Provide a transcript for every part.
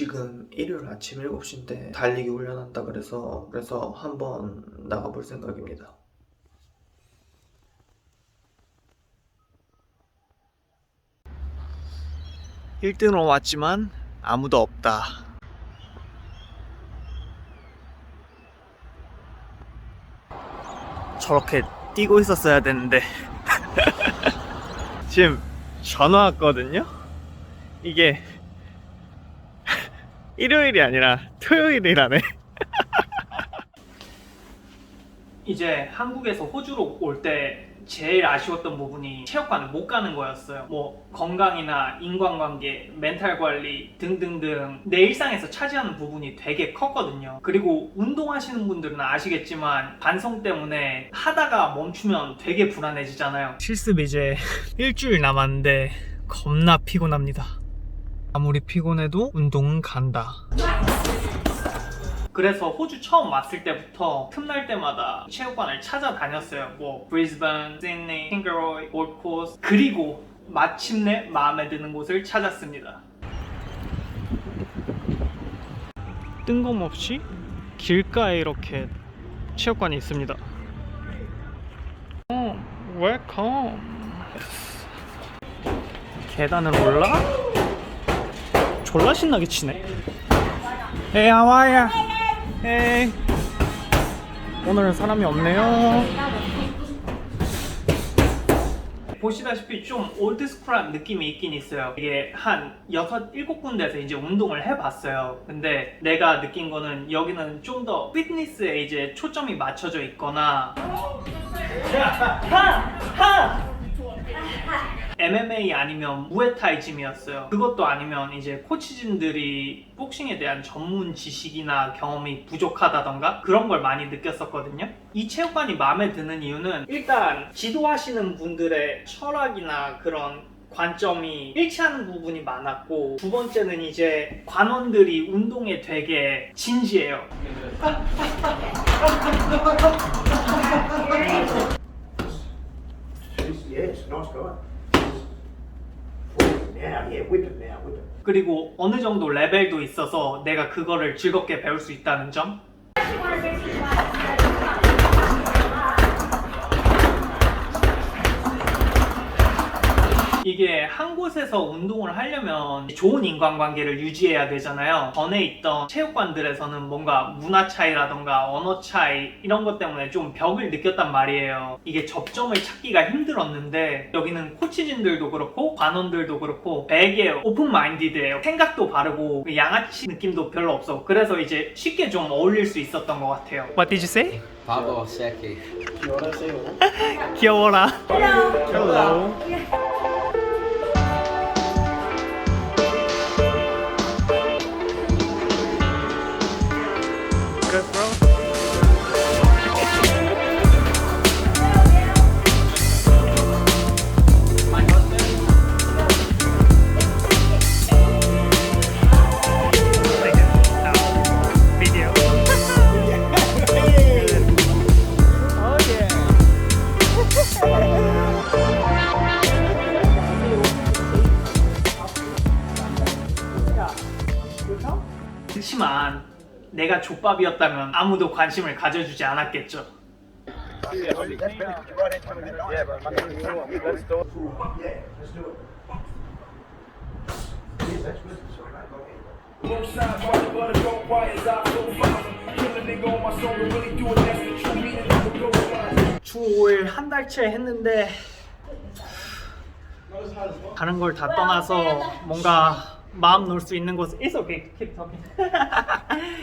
지금 일요일 아침 7시인데 달리기 훈련한다 그래서 그래서 한번 나가볼 생각입니다. 일등으로 왔지만 아무도 없다. 저렇게 뛰고 있었어야 되는데 지금 전화 왔거든요. 이게 일요일이 아니라 토요일이라네. 이제 한국에서 호주로 올 때 제일 아쉬웠던 부분이 체육관을 못 가는 거였어요. 뭐 건강이나 인간관계, 멘탈 관리 등등등 내 일상에서 차지하는 부분이 되게 컸거든요. 그리고 운동하시는 분들은 아시겠지만 반성 때문에 하다가 멈추면 되게 불안해지잖아요. 실습 이제 일주일 남았는데 겁나 피곤합니다. 아무리 피곤해도 운동은 간다. 그래서 호주 처음 왔을 때부터 틈날 때마다 체육관을 찾아다녔어요. 뭐 브리즈번, 시드니, 킹그로이, 골드코스트 그리고 마침내 마음에 드는 곳을 찾았습니다. 뜬금없이 길가에 이렇게 체육관이 있습니다. 어, 웰컴. 계단을 올라? 졸라 신나게 치네. Hey, how are ya? Hey. 오늘은 사람이 없네요. 보시다시피 좀 올드스쿨한 느낌이 있긴 있어요. 이게 한 여섯, 일곱 군데에서 이제 운동을 해봤어요. 근데 내가 느낀 거는 여기는 좀 더 피트니스에 이제 초점이 맞춰져 있거나 하! 하! MMA 아니면 무에타이 짐이었어요. 그것도 아니면 이제 코치진들이 복싱에 대한 전문 지식이나 경험이 부족하다던가 그런 걸 많이 느꼈었거든요. 이 체육관이 마음에 드는 이유는 일단 지도하시는 분들의 철학이나 그런 관점이 일치하는 부분이 많았고 두 번째는 이제 관원들이 운동에 되게 진지해요. Yes, nice guy. Now, yeah, whip it now, whip it. 그리고 어느 정도 레벨도 있어서 내가 그거를 즐겁게 배울 수 있다는 점. 이게 한 곳에서 운동을 하려면 좋은 인간관계를 유지해야 되잖아요. 전에 있던 체육관들에서는 뭔가 문화 차이라던가 언어 차이 이런 것 때문에 좀 벽을 느꼈단 말이에요. 이게 접점을 찾기가 힘들었는데 여기는 코치진들도 그렇고 관원들도 그렇고 되게 오픈 마인디드예요. 생각도 바르고 그 양아치 느낌도 별로 없어. 그래서 이제 쉽게 좀 어울릴 수 있었던 것 같아요. What did you say? Pablo Seki. 귀여워라. Hello. Good, 그렇지만 내가 족밥이었다면 아무도 관심을 가져주지 않았겠죠. 주 5일 한 달째 했는데 다른 걸 다 떠나서 뭔가 마음 놓을 수 있는 곳 It's okay, keep talking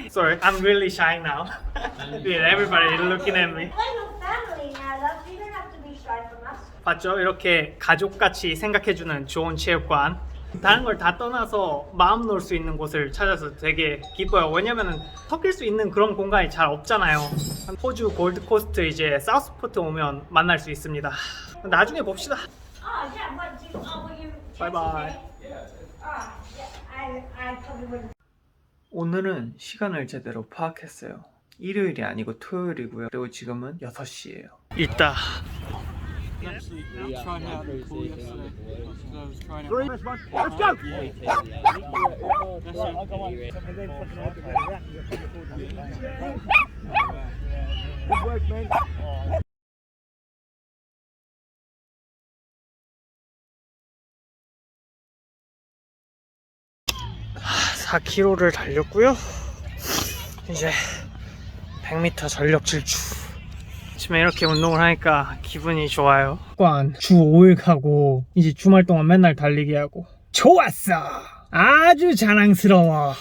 Sorry, I'm really shy now With everybody looking at me. 봤죠? 이렇게 가족같이 생각해주는 좋은 체육관 다른 걸 다 떠나서 마음 놓을 수 있는 곳을 찾아서 되게 기뻐요 왜냐면은 섞일 수 있는 그런 공간이 잘 없잖아요 호주 골드코스트 이제 사우스포트 오면 만날 수 있습니다 나중에 봅시다 Oh, yeah, what do you, oh, will you Bye bye. Oh, yeah, I, I probably wouldn't. 오늘은 시간을 제대로 파악했어요. 일요일이 아니고 토요일이고요. 그리고 지금은 6시예요. 있다 Actually, I tried out the pool yesterday. So I was trying out. Three, let's go! Good work, man. 4km를 달렸고요. 이제 100m 전력 질주. 아침에 이렇게 운동을 하니까 기분이 좋아요. 주 5일 가고 이제 주말 동안 맨날 달리기 하고 좋았어. 아주 자랑스러워.